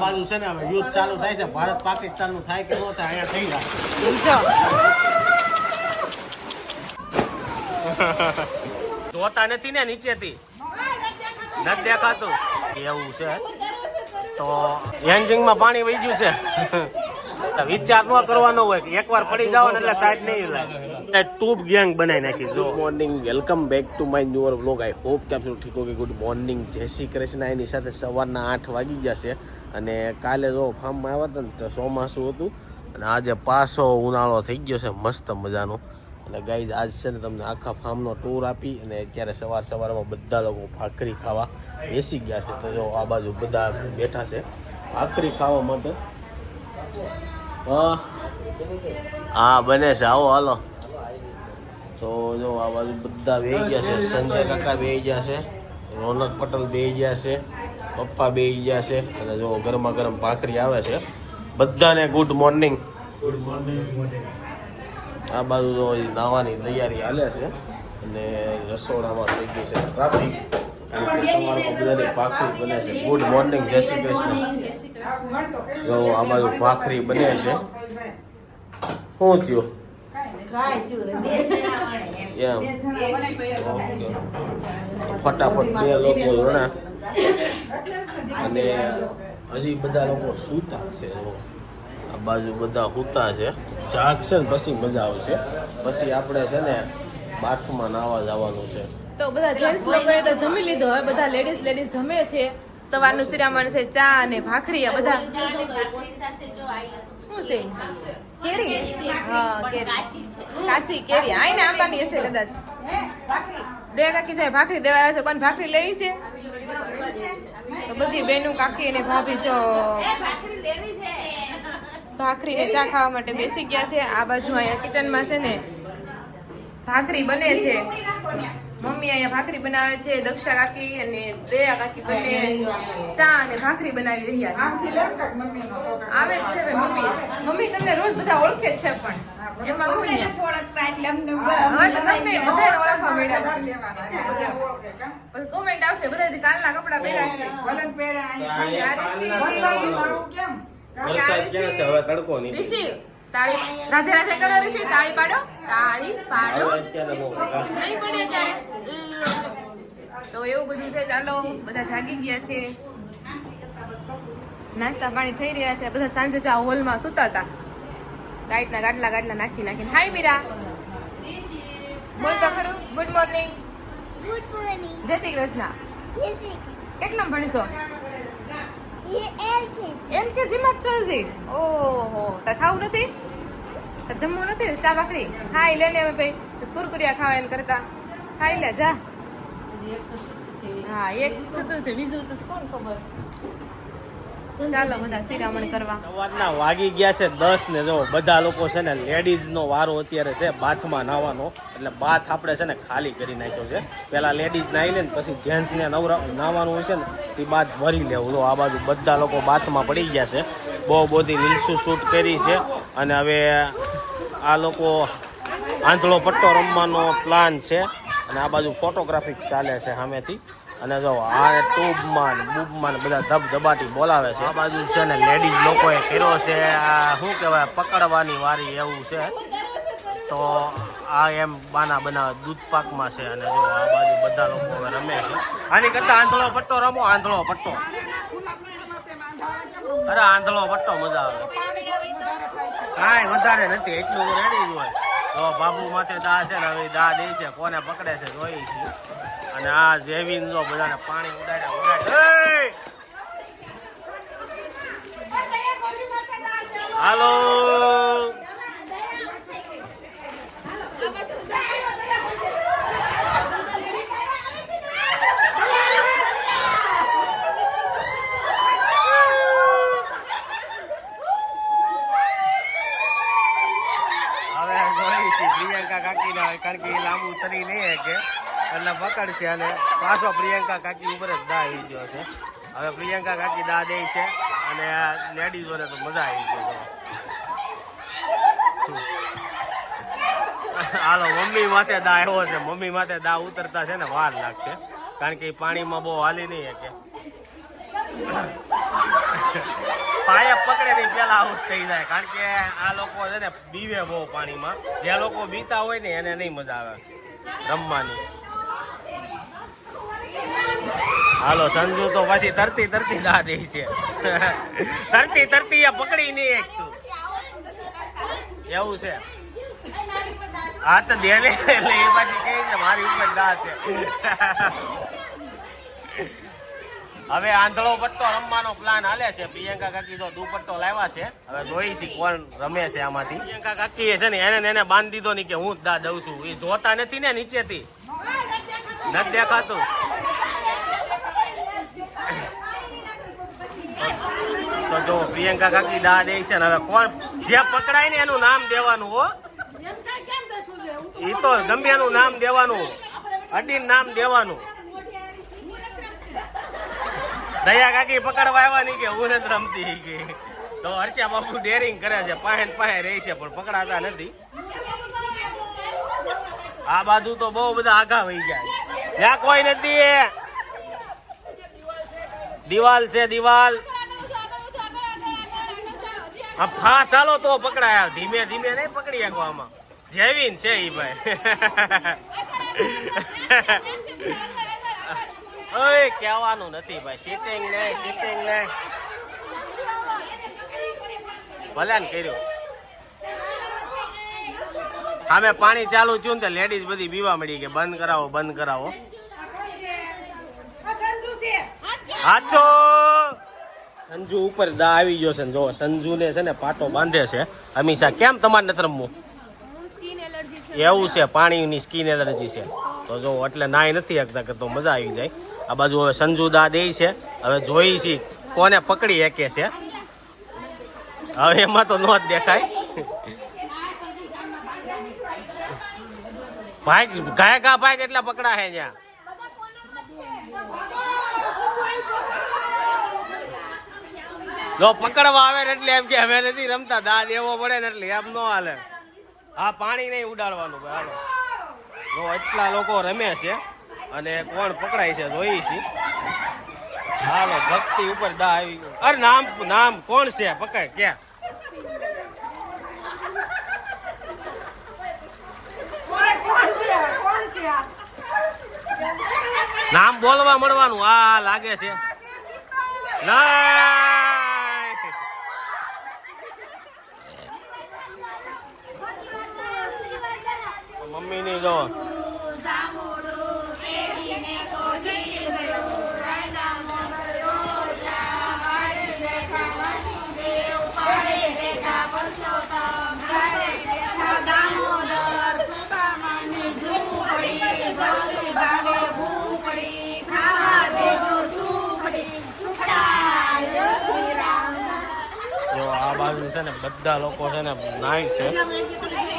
બાજુ છે ને હવે યુદ્ધ ચાલુ થાય છે. ભારત પાકિસ્તાનનું થાય કે ન થાય, અહીંયા થઈ જાય. જોતા નથી ને નીચેથી. નથી દેખાતું. એવું છે. તો એન્જિનમાં પાણી વહી ગયું છે. વિચાર ન કરવાનો હોય કે એકવાર પડી જાવ એટલે ટાઈટ નહીં લાગે ટૂપ ગેંગ બનાવી નાખી, જો. Morning welcome back to my newer vlog I hope કે આપ ઠીક કે ગુડ મોર્નિંગ જય શ્રી કૃષ્ણ. એની સાથે સવારના આઠ વાગી ગયા છે. અને કાલે જો ફાર્મમાં આવ્યા હતા ને, તો ચોમાસું હતું. અને આજે પાછો ઉનાળો થઈ ગયો છે, મસ્ત મજાનો. અને ગાઈઝ, આજ છે ને તમને આખા ફાર્મનો ટૂર આપી અને અત્યારે સવાર સવારમાં બધા લોકો ભાખરી ખાવા બેસી ગયા છે. તો જો આ બાજુ બધા બેઠા છે. ભાખરી ખાવા માટે. હા, બને છે. આવો, હાલો. તો જો આ બાજુ બધા બેહી ગયા છે. સંજય કાકા બેહી ગયા છે. રોનક પટેલ બેહી ગયા છે. પપ્પા બે ગયા છે. અને જો ગરમા ગરમ ભાખરી આવે છે. બધાને ગુડ મોર્નિંગ આ બાજુ તો નાવાની તૈયારી હાલે છે. અને રસોડામાં થઈ ગઈ છે ટ્રાફિક. ભાખરી બને છે. ગુડ મોર્નિંગ જય શ્રી કૃષ્ણ. જો આ બાજુ ભાખરી બને છે. શું થયું? એમ. ફટાફટ બે લોકો રણા અને હજી બધા લોકો સૂતા છે. આ બાજુ બધા સૂતા છે. જાગશે ને, પછી મજા આવશે. પછી આપણે છે ને બાથમાં નાવા જવાનું છે. તો બધા જેન્ટ્સ લોકોએ તો જમી લીધો. હવે બધા લેડીઝ લેડીઝ જમે છે. સવારનું શિરામણ છે, ચા અને ભાખરી આ બધા. શું છે? કેરી? હા કાચી, કેરી. આઈને આંબાની હશે કદાચ. દે કાકી જાય ભાખરી દેવા આવે છે કોણ ભાખરી લેવી છે? તો બધી બેનું કાકી અને ભાભી જો ભાખરી ને ચા ખાવા માટે બેસી ગયા છે. આ બાજુ અહીંયા કિચનમાં છે ને ભાખરી બને છે. મમ્મી અહીંયા ભાખરી બનાવે છે દક્ષા કાકી અને દયા કાકી બંને ચા અને ભાખરી બનાવી રહ્યા છે. આવે જ છે મમ્મી. મમ્મી તમને રોજ બધા ઓળખે જ છે પણ. એમાં હું ને. હવે તો તમને બધાને ઓળખવા મળ્યા છે. પછી કોમેન્ટ આવશે બધા જે કાલના કપડા પહેર્યા છે. વરસાદ ક્યાં છે? હવે તડકો નહીં ઋષિ તાળી રાધે રાધે કરો ઋષિ. તાળી પાડો. તાળી પાડો. નહીં પડે ત્યારે તો એવું બધું છે ચાલો બધા જાગી ગયા છે. નાસ્તા પાણી થઈ રહ્યા છે. બધા સાંજે ચા હોલમાં સુતા હતા. ગાઈડના ગાટલા ગાટલા નાખી નાખીને. હાય મીરા. બોલ તો ખરું? ગુડ મોર્નિંગ ગુડ મોર્નિંગ જય શ્રી કૃષ્ણ. જય શ્રી કેટલા ભણશો? એલકેજી માં છો હજી? ઓહો તો ખાવું નથી? જમવું નથી? ચા ભાખરી? ખાઈ લે ને હવે ભાઈ. કુરકુરિયા ખાવા એમ કરતા. ખાઈ લે જા. હા એક છતું છે? બીજું તો કોણ ખબર? ચાલો બધા શિરામણ કરવા. સવારના વાગી ગયા છે દસ ને જો બધા લોકો છે ને લેડીઝ નો વારો અત્યારે છે બાથમાં નાવાનો. એટલે બાથ આપણે છે ને ખાલી કરી નાખ્યો છે. પેલા લેડીઝ નાહી લે ને પછી જેન્ટ્સ ને નવરા નાવાનું હોય છે ને એ બાથ ભરી લેવું. જો આ બાજુ બધા લોકો બાથમાં પડી ગયા છે. બહુ બધી રીલ્સો શૂટ કરી છે. અને હવે આ લોકો આંધળો પટ્ટો રમવાનો પ્લાન છે. અને આ બાજુ ફોટોગ્રાફી ચાલે છે સામેથી. અને જો આ ટ્યુબમાં બૂબમાં બધા ધબધબાટી બોલાવે છે. આ બાજુ છે ને લેડીઝ લોકોએ કર્યો છે. આ શું કહેવાય, પકડવાની વારી એવું છે. તો આ એમ બાના બનાવે, દૂધ પાકમાં છે. અને જો આ બાજુ બધા લોકો હવે રમે છે. આની કરતા આંધળો પટ્ટો રમો, આંધળો પટ્ટો. અરે આંધળો પટ્ટો મજા આવે. કાંઈ વધારે નથી, એટલું રેડી જ હોય. તો બાબુ માથે દા છે ને હવે દા દે છે કોને પકડે છે જોઈએ છે. અને આ જેવીન જો બધાને પાણી ઉડાડે ઉડાડે. હાલો હવે જોઈએ છીએ પ્રિયંકા કાકીને હવે કારણ કે એ લાંબુ તરી નહીં કે એટલે પકડશે અને પાછો પ્રિયંકા કાકી ઉપર જ દા આવી ગયો છે. હવે પ્રિયંકા કાકી દા દે છે અને આ લેડીઝોને તો મજા આવી ગઈ છે. હાલો, મમ્મી માથે દા આવ્યો છે. મમ્મી માથે દા ઉતરતા છે ને વાર લાગશે. કારણ કે એ પાણીમાં બહુ હાલી નહીં કે ભાઈ પકડે નહીં પેલા આઉટ થઈ જાય. કારણ કે આ લોકો છે ને બીવે બહુ પાણીમાં. જે લોકો બીતા હોય ને એને નહીં મજા આવે. રમવાની. હાલો, સંજુ તો પછી તરતી તરતી ના દે છે. તરતી તરતી પકડી નહીં એક તું. એવું છે. હા, તો દે ને એટલે એ પછી કહે છે, મારી ઉપર દા છે. હવે આંધળો પટ્ટો રમવાનો પ્લાન હાલે છે. પ્રિયંકા કાકી તો દુપટ્ટો લાવ્યા છે. હવે જોઈ છે કોણ રમે છે આમાંથી. પ્રિયંકા કાકી છે ને એને એને બાંધી દીધો ની કે હું દા દઉં છું. એ જોતા નથી ને નીચેથી. નથી દેખાતું. તો જો પ્રિયંકા કાકી દા દે છે ને હવે કોણ જે પકડાય ને એનું નામ દેવાનું હો. એ તો ગમ્યાનું નામ દેવાનું. અડીન નામ દેવાનું. દયા કાકી પકડવા આવ્યા નહીં કે હું નથી રમતી કે. તો હર્ષા બાપુ ડેરિંગ કરે છે પાહે પાહે રહે છે પણ પકડાતા નથી. આ બાજુ તો બહુ બધા આઘા વહી જાય. ત્યાં કોઈ નથી દિવાલ છે દિવાલ. આ ફાસ ચાલો તો પકડાયા. ધીમે ધીમે નહીં પકડી શકો આમાં. જેવીન છે ઈ ભાઈ. ઓય, કહેવાનું નથી ભાઈ. સિટિંગ ને સિટિંગ ને. ભલે ને કર્યું. અમે પાણી ચાલુ થયું ને લેડીઝ બધી બીવા મળી કે બંધ કરાવો બંધ કરાવો. હાચો. સંજુ ઉપર દા આવી ગયો છે જો સંજુ ને છે ને પાટો બાંધે છે. હંમેશા કેમ તમારે નથી રમવું? એવું છે, પાણીની સ્કીન એલર્જી છે. તો જો એટલે નાય નથી શકતા કે તો મજા આવી જાય. આ બાજુ હવે સંજુ દા છે. હવે જોઈ છે કોને પકડી શકે છે. હવે એમાં તો ન જ દેખાય. ભાઈ, ગાય ગા ભાઈ કેટલા પકડા છે ત્યાં? જો પકડવા આવે એટલે એમ કે હવે નથી રમતા, દા દેવો પડે ને એટલે એમ ન હાલે. હા પાણી નહીં ઉડાડવાનું ભાઈ, હાલો. એટલા લોકો રમે છે. અને કોણ પકડાય છે જોઈ છે. હાલો ભક્તિ ઉપર દા આવી ગયો. અરે નામ નામ કોણ છે? પકડ ક્યાં? નામ બોલવા મળવાનું. આ લાગે છે. નાય. મમ્મી ની જો. બાજુ છે ને બધા લોકો છે ને નાય છે.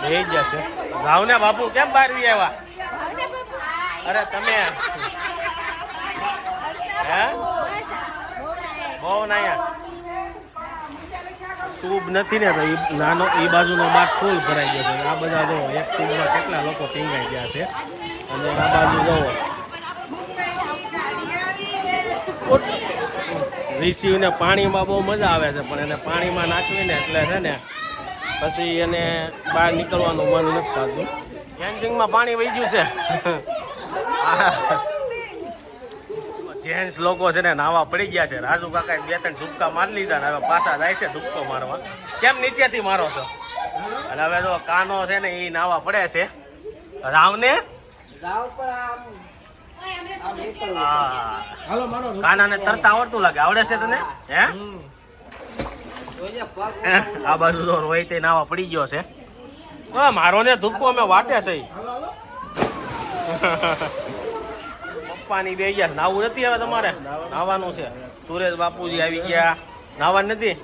બે છે. જાવ ને બાપુ કેમ બહાર વી આવ્યા અરે તમે હે? બહુ નાયા ટ્યુબ નથી ને તો ઈ નાનો એ બાજુનો બાર ફૂલ ભરાઈ ગયો છે. આ બધા જો એક ટ્યુબમાં કેટલા લોકો પીંગાઈ ગયા છે. અને આ બાજુ જો રિસીવને પાણીમાં બહુ મજા આવે છે, પણ એને પાણીમાં નાખવીને એટલે છે ને પછી એને બહાર નીકળવાનું મન નથી થતું. કેન્ટિંગમાં પાણી વહી ગયું છે. જેન્ટ્સ લોકો છે ને નાવા પડી ગયા છે. રાજુ કાકાએ બે ત્રણ ધુપકા મારી લીધા ને હવે પાછા જાય છે ધુપકો મારવા. કેમ નીચેથી મારો છો? અને હવે જો કાનો છે ને એ નાવા પડે છે. રાવને? હા કાનાને તરતા આવડતું લાગે. આવડે છે તને? હે? આ બાજુ તો રોહિત નાવા પડી ગયો છે. હા મારો ને ધૂપકો અમે વાટે છે. પપ્પાની બે ગયા છે. નાવું નથી હવે તમારે? નાવાનું છે. સુરેશ બાપુજી આવી ગયા. નાવાનું નથી?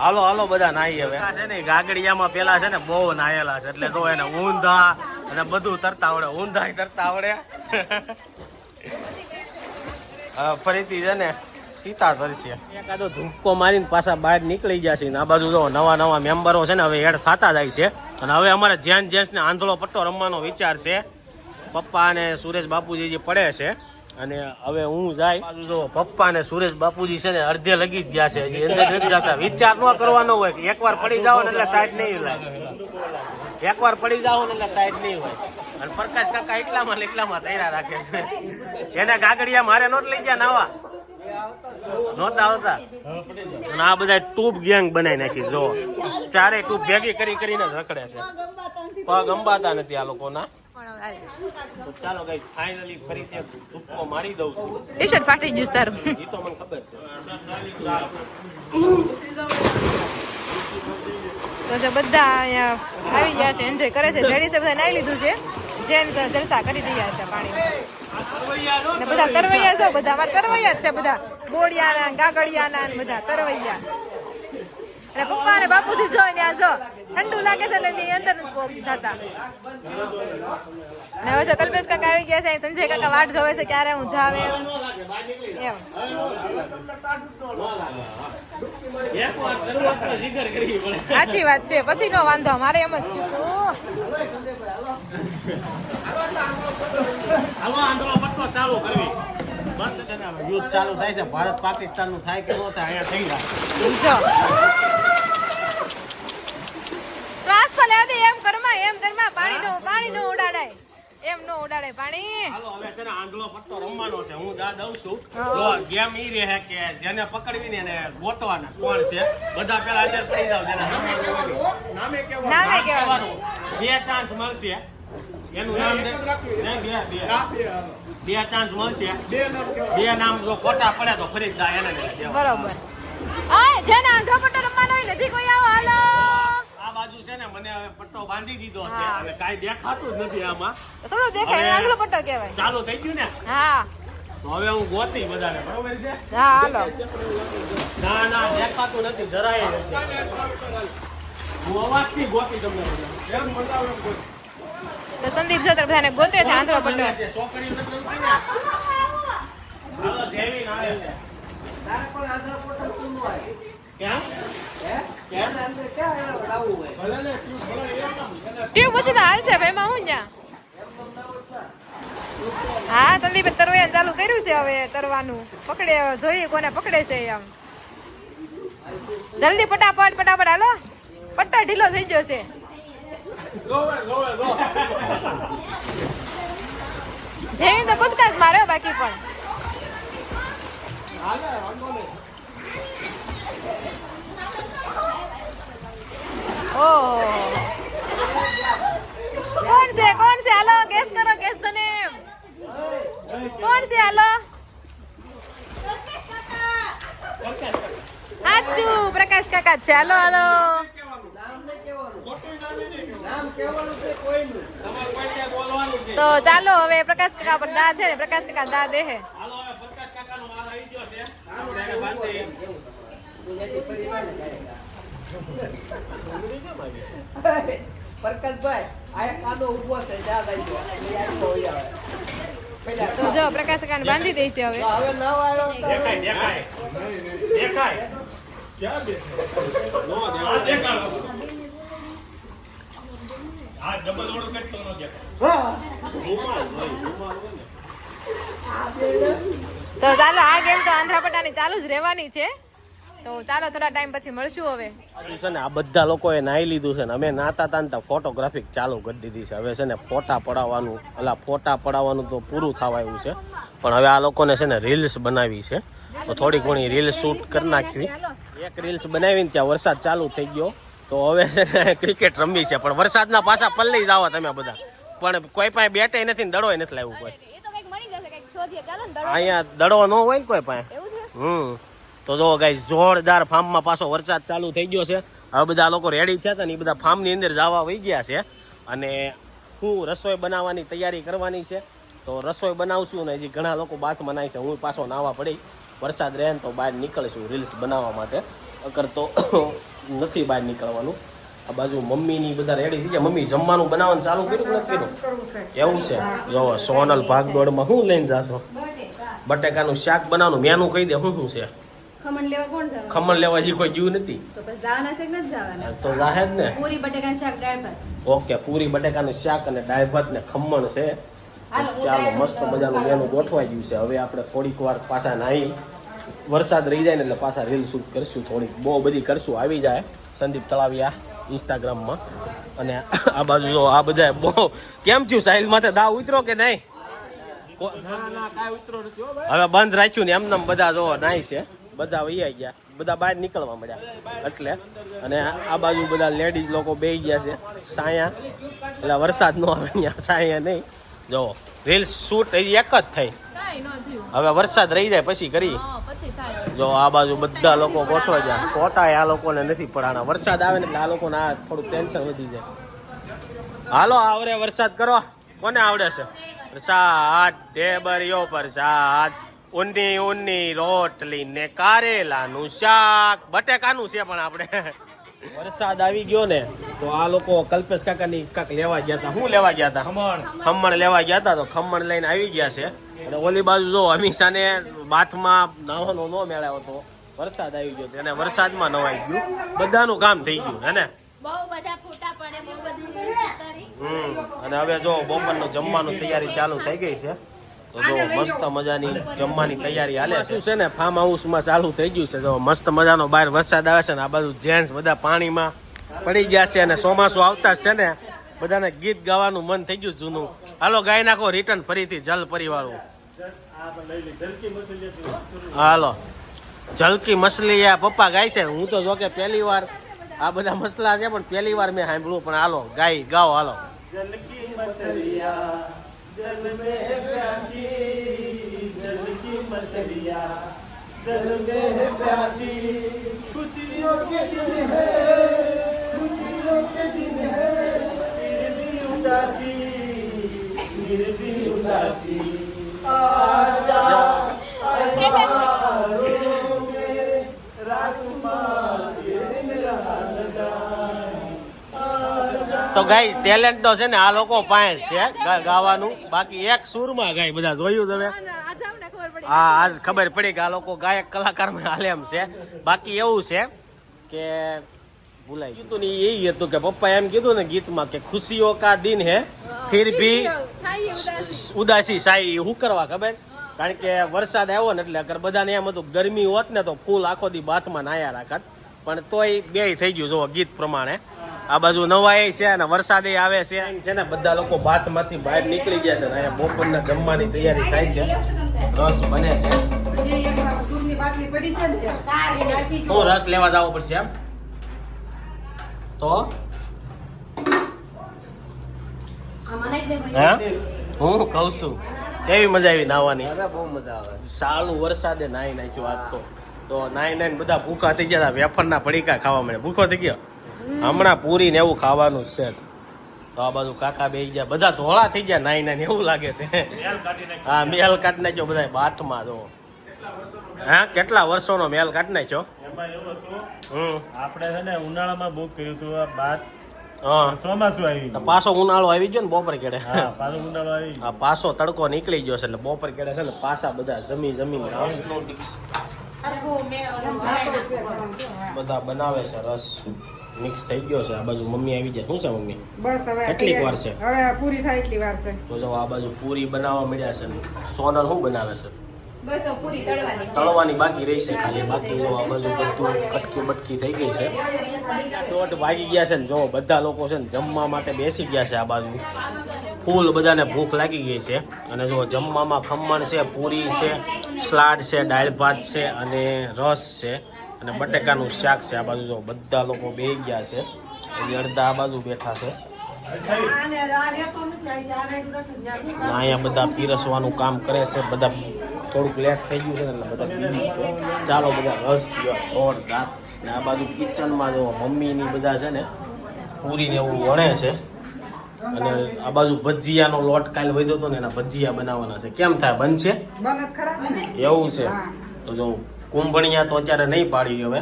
હાલો હાલો બધા નાહી હવે. છે ને ગાગડિયામાં પેલા છે ને બહુ નાયેલા છે. એટલે તો એને ઊંધા અને બધું તરતા આવડે. ઊંધા તરતા આવડે. ફરીથી છે ને સીતા ધરશે એકાદો ધૂપકો મારીને પાછા બહાર નીકળી છે. ને આ બાજુ જો નવા નવા મેમ્બરો છે ને હવે એડ થતા જાય છે. અને હવે અમારે જેન જેન્સ ને આંધળો પટ્ટો રમવાનો વિચાર છે. પપ્પા અને સુરેશ બાપુજી જે પડે છે. અને હવે હું જાય. બાજુ જો પપ્પા ને સુરેશ બાપુજી છે ને અડધે લગી જ ગયા છે. હજી અંદર નથી જતા. વિચાર ન કરવાનો હોય કે એકવાર પડી જાવ ને એટલે ટાઈટ નહીં લાગે એકવાર પડી જાવ ને એટલે ટાઈટ નહીં હોય. અને પ્રકાશ કાકા એટલામાં ને એટલામાં તૈયાર રાખે છે. એને કાગડિયા મારે નોટ લઈ ગયા નાવા. નહોતા આવતા. અને આ બધા ટૂબ ગેંગ બનાવી નાખી જો. ચારે ટૂબ ભેગી કરી કરીને જ રખડે છે. પગ અંબાતા નથી આ લોકોના. પણ હવે હાલ. તો ચાલો કઈ ફાઇનલી ફરીથી એક ટૂબકો મારી દઉં છું. ટી-શર્ટ ફાટી ગયું તારું. એ તો મને ખબર છે. તો બધા અહીંયા આવી ગયા છે એન્જોય કરે છે લેડીઝે બધા નાઈ લીધું છે. જેન્ટ્સ જલસા કરી રહ્યા છે પાણી બધા તરવૈયા છે બધા અમારે તરવૈયા જ છે બધા. બોડિયાના, ગાગડિયાના બધા તરવૈયા. અને પપ્પા ને બાપુજી જો ત્યાં જો. ઠંડુ લાગે છે એટલે અંદર થતા ને હવે જો કલ્પેશ કાકા આવી ગયા છે સંજય કાકા વાટ જોવે છે, ક્યારે હું જાવે? એમ. સાચી વાત છે, પછી નો વાંધો, મારે એમ જ થયું. હાલો આંધળો પટ્ટો ચાલુ કરવી. બંધ છે ને યુદ્ધ ચાલુ થાય છે. ભારત પાકિસ્તાનનું થાય કે ન થાય અહીંયા થઈ જાય. જો શ્વાસ તો લેવા દે એમ કરમાં એમ કરમાં પાણી નો પાણી નો ઉડાડાય. એમ નો ઉડાડાય. પાણી. હાલો હવે છે ને આંધળો પટ્ટો રમવાનો છે. હું દા દઉં છું. હા. ગેમ ઈ રહે કે જેને પકડવીને એને ગોતવાના કોણ છે? બધા પેલા અંદર થઈ જાવ જેને નામે. નામે ચાન્સ મળશે. એનું નામ બે બે. બે ચાન્સ મળશે. બે નામ જો ખોટા પડે તો ફરી દા એને બરોબર. આ જેને આંધળો પટ્ટો રમવાનો હોય નથી કોઈ આવો હાલો. આ બાજુ છે ને મને હવે પટ્ટો બાંધી દીધો છે. હા. અને કાંઈ દેખાતું જ નથી આમાં. તો દેખાય આંધળો પટ્ટો કહેવાય. ચાલુ થઈ ગયું ને? હા. હવે હું ગોતી બધાને બરોબર છે? હા હાલો. ના ના દેખાતું નથી જરાય હું અવાજથી ગોતી તમને બધા એમ બતાવો ગોતી. તો સંદીપ જોતર બધાને ગોતે છે આંધળો પટ્ટો? ટ્યુબ પછી તો હાલ છે ભાઈ હું ન્યા? હા સંદીપે તરવૈયા ચાલુ કર્યું છે હવે તરવાનું. પકડે જોઈએ કોને પકડે છે એમ. જલ્દી પટાપટ પટાપટ હાલો. પટ્ટા ઢીલો થઈ ગયો છે. જેવી તો બદકા જ બાકી પણ. ઓહો. કોણ છે કોણ છે? હાલો ગેસ કરો ગેસ તને કોણ છે હાલો? આચું પ્રકાશ કાકા છે. હાલો હાલો. તો ચાલો હવે પ્રકાશ કાકા પર દા છે ને પ્રકાશ કાકા દા દે હે હાલો, હવે પ્રકાશ કાકાનો વારો આવી ગયો છે. આપણે એને બાંધી. પ્રકાશભાઈ આ કાદો ઊભો છે જા આવે. પેલા તો જો પ્રકાશ કાકાને બાંધી દઈશ હવે હવે નવ આવ્યો દેખાય દેખાય દેખાય નો દેખાય. આ ડબલ ઓળું કેટલો નો દેખાય તો ચાલો, આ ગેમ તો આંધ્રાપટ્ટાની ચાલુ જ રહેવાની છે. તો ચાલો, થોડા ટાઈમ પછી મળશું હવે. છે ને આ બધા લોકોએ નાહી લીધું છે ને અમે નાતા તાનતા ફોટોગ્રાફી ચાલુ કરી દીધી છે. હવે છે ને ફોટા પડાવવાનું, અલા, ફોટા પડાવવાનું તો પૂરું થવા છે. પણ હવે આ લોકોને છે ને રીલ્સ બનાવી છે. તો થોડી ઘણી રીલ્સ શૂટ કરી નાખવી. એક રીલ્સ બનાવીને ત્યાં વરસાદ ચાલુ થઈ ગયો. તો હવે છે ને ક્રિકેટ રમવી છે. પણ વરસાદના પાછા પલ્લી જાઓ તમે બધા. પણ કોઈ પાસે બેટે નથી ને દડોય નથી લાવવું કોઈ. દડો. અહીંયા દડો ન હોય ને કોઈ પાસે. હમ. તો જો ગાઈસ જોરદાર ફાર્મમાં પાછો વરસાદ ચાલુ થઈ ગયો છે. હવે બધા લોકો રેડી થયા હતા ને એ બધા ફાર્મની અંદર જવા વહી ગયા છે. અને હું રસોઈ બનાવવાની તૈયારી કરવાની છે. તો રસોઈ બનાવશું ને હજી ઘણા લોકો બાથ મનાય છે. હું પાછો નાવા પડી. વરસાદ રહે ને તો બહાર નીકળીશું રીલ્સ બનાવવા માટે. અગર તો નથી બહાર નીકળવાનું. આ બાજુ મમ્મીની બધા રેડી થઈ ગયા. મમ્મી જમવાનું બનાવવાનું ચાલુ કર્યું નથી કર્યું? એવું છે. જો સોનલ ભાગદોડમાં શું લઈને જાશો? બટેકાનું શાક બનાવવાનું. મેનુ કહી દે શું શું છે? ખમણ લેવા કોણ જવાનું ખમણ લેવા હજી કોઈ ગયું નથી? તો પછી જવાના છે કે નથી જવાના? તો જાહેર ને. પૂરી બટેકાનું શાક દાળ ભાત. ઓકે પૂરી બટેકાનું શાક અને દાળ ભાત ને ખમણ છે. ચાલો મસ્ત મજાનું મેનુ ગોઠવાઈ ગયું છે. હવે આપણે થોડીક વાર પાછા નાહી. વરસાદ રહી જાય ને એટલે પાછા રીલ શૂટ કરશું થોડીક. બહુ બધી કરશું આવી જાય. સંદીપ તળાવિયા ઇન્સ્ટાગ્રામમાં અને આ બાજુ જો આ બધા બહુ કેમ થયું? સાહિલ માથે દાવ ઉતરો કે નહીં? હવે બંધ રાખ્યું ને એમને બધા જો નાઈ છે. બધા વૈયા ગયા. બધા બહાર નીકળવા મળ્યા એટલે. અને આ બાજુ બધા લેડીઝ લોકો બે ગયા છે. સાયા. એટલે વરસાદ નો આવે અહીંયા સાયા નહીં. જો રીલ શૂટ એક જ થઈ. હવે વરસાદ રહી જાય પછી કરી. જો આ બાજુ બધા લોકો ગોઠવા જાય ફોટા આ લોકોને નથી પડાણા વરસાદ આવે ને એટલે આ લોકોને આ થોડું ટેન્શન વધી જાય. હાલો આવરે વરસાદ કરો. કોને આવડે છે? વરસાદ ઢેબરિયો વરસાદ. ઉન્ની ઉન્ની રોટલી ને કારેલાનું શાક. બટેકાનું છે પણ આપણે. વરસાદ આવી ગયો ને તો આ લોકો કલ્પેશ કાકાની કાક લેવા ગયા હતા. શું લેવા ગયા હતા? ખમણ. ખમણ લેવા ગયા હતા તો ખમણ લઈને આવી ગયા છે. અને ઓલી બાજુ જો અમીષાને બાથમાં નાવાનો ન મેળાયો હતો. વરસાદ આવી ગયો અને વરસાદમાં નવાઈ ગયું. બધાનું કામ થઈ ગયું હે ને? બહુ બધા ફોટા પડે બહુ બધી કરી હમ. અને હવે જો બપોરનું જમવાનું તૈયારી ચાલુ થઈ ગઈ છે. તો જો મસ્ત મજાની જમવાની તૈયારી હાલે છે. શું છે ને ફાર્મ હાઉસમાં ચાલુ થઈ ગયું છે. જો મસ્ત મજાનો બહાર વરસાદ આવે છે ને આ બાજુ જેન્ટ્સ બધા પાણીમાં પડી ગયા છે અને ચોમાસું આવતા છે ને બધાને ગીત ગાવાનું મન થઈ ગયું જૂનું. હાલો ગાઈ નાખો રિટર્ન ફરીથી જલ પરિવારો. હાલો. જલકી મસલી પપ્પા ગાય છે. હું તો જો કે પહેલી વાર આ બધા મસલા છે, પણ પહેલી વાર મેં સાંભળ્યું. પણ હાલો, ગાય, ગાઓ, હાલો. તો ગાય ટેલેન્ટ તો છે ને આ લોકો પાસે છે ગાવાનું બાકી એક સુરમાં ગાય બધા જોયું તમે? હા આજ ખબર પડી કે આ લોકો ગાયક કલાકારમાં હાલે એમ છે. બાકી એવું છે કે ભૂલાઈ ગયું ને એ હતું કે પપ્પા એમ કીધું ને ગીતમાં કે ખુશીઓ કા દિન હે ફિર ભી ઉદાસી. ઉદાસી સાઈ હું કરવા ખબર? કારણ કે વરસાદ આવ્યો ને એટલે અગર બધાને એમ હતું ગરમી હોત ને તો ફૂલ આખો દી બાથમાં નાયા રાખત. પણ તોય બે થઈ ગયું જો ગીત પ્રમાણે. આ બાજુ નવાઈ છે અને વરસાદ આવે છે. એમ છે ને બધા લોકો બાથમાંથી બહાર નીકળી ગયા છે ને અહીંયા બપોરના જમવાની તૈયારી થાય છે. રસ બને છે. દૂધની બાટલી પડી છે ને એ નાખી હું રસ લેવા જવો પડશે એમ? તો? હું? કહું છું કેવી મજા આવી નાવાની બહુ મજા આવે. સાલું વરસાદે નાઈ નાખ્યું આજ તો. તો નાઈ નાઈ બધા ભૂખા થઈ ગયા વેફરના પડીકા ખાવા મળે ભૂખો થઈ ગયો? હમણાં પૂરી ને એવું ખાવાનું છે. તો આ બાજુ કાકા બે ગયા. બધા ધોળા થઈ ગયા નાઈ નાઈ એવું લાગે છે. હા મેલ કાઢી નાખ્યો બધા બાથમાં જો. હા કેટલા વર્ષોનો મેલ કાઢી નાખ્યો? એમાં એવું હતું આપણે છે ને ઉનાળામાં બુક કર્યું હતું આ બાદ હા. ચોમાસું આવી તો પાછો ઉનાળો આવી ગયો ને બપોર કેડે હા પાછો ઉનાળો આવી હા પાછો તડકો નીકળી ગયો છે એટલે બપોર કેડે છે ને પાછા બધા જમી જમીને બધા બનાવે છે રસ. મિક્સ થઈ ગયો છે. આ બાજુ મમ્મી આવી જાય શું છે મમ્મી? બસ હવે કેટલી વાર છે? હવે પૂરી થાય એટલી વાર છે. તો જો આ બાજુ પૂરી બનાવવા મળ્યા છે સોનલ શું બનાવે છે? બસ પૂરી તળવાની. તળવાની બાકી રહી છે ખાલી બાકી જો આ બાજુ બધું કટકી બટકી થઈ ગઈ છે. ચોટ વાગી ગયા છે ને જો બધા લોકો છે ને જમવા માટે બેસી ગયા છે આ બાજુ. ફૂલ બધાને ભૂખ લાગી ગઈ છે. અને જો જમવામાં ખમણ છે પૂરી છે સલાડ છે દાળ ભાત છે અને રસ છે. અને બટેકાનું શાક છે આ બાજુ જો બધા લોકો બે ગયા છે. એની અડધા આ બાજુ બેઠા છે. અહીંયા બધા પીરસવાનું કામ કરે છે બધા થોડુંક લેટ થઈ ગયું છે ને એટલે બધા બીજી છે. ચાલો બધા રસ પીવા જોરદાર. ને આ બાજુ કિચનમાં જો મમ્મીની બધા છે ને પૂરીને એવું વણે છે. અને આ બાજુ ભજીયાનો લોટ કાલ વધ્યો હતો ને એના ભજીયા બનાવવાના છે. કેમ થાય? બનશે? એવું છે. તો જો કુંભણિયા તો અત્યારે નહીં પાડી હવે.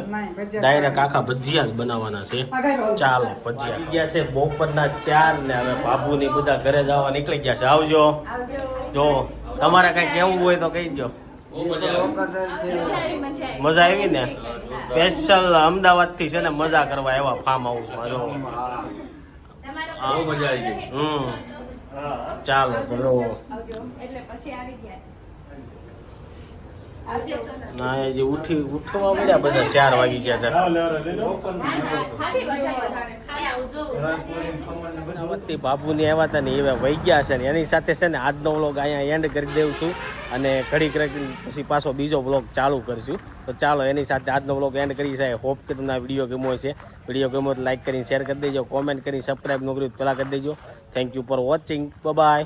ડાયરેક્ટ આખા ભજીયા જ બનાવવાના છે. ચાલો ભજીયા ગયા છે બપોરના ચાર ને હવે બાબુ ને બધા ઘરે જવા નીકળી ગયા છે. આવજો. જો. તમારે કઈ કેવું હોય તો કહી દો મજા આવી. ને? સ્પેશિયલ અમદાવાદથી છે ને મજા કરવા એવા ફાર્મ હાઉસમાં જો. મજા આવી ગઈ. હમ. ચાલો ચલો એટલે પછી આવી ગયા. ના, એ ઉઠી, ઉઠવા મળ્યા બધા, ચાર વાગી ગયા હતા. બાપુની એવા આવ્યા હતા ને એવા વહી ગયા છે ને એની સાથે છે ને આજનો વ્લોગ અહીંયા એન્ડ કરી દઉં છું અને ઘડી કરી પછી પાછો બીજો વ્લોગ ચાલુ કરીશું. તો ચાલો, એની સાથે આજનો વ્લોગ એન્ડ કરી છે હોપ કે તમને વીડિયો ગમ્યો છે વીડિયો ગમ્યો તો લાઈક કરીને શેર કરી દેજો કોમેન્ટ કરીને સબસ્ક્રાઈબ ન કર્યું પહેલાં કરી દેજો. Thank you for watching bye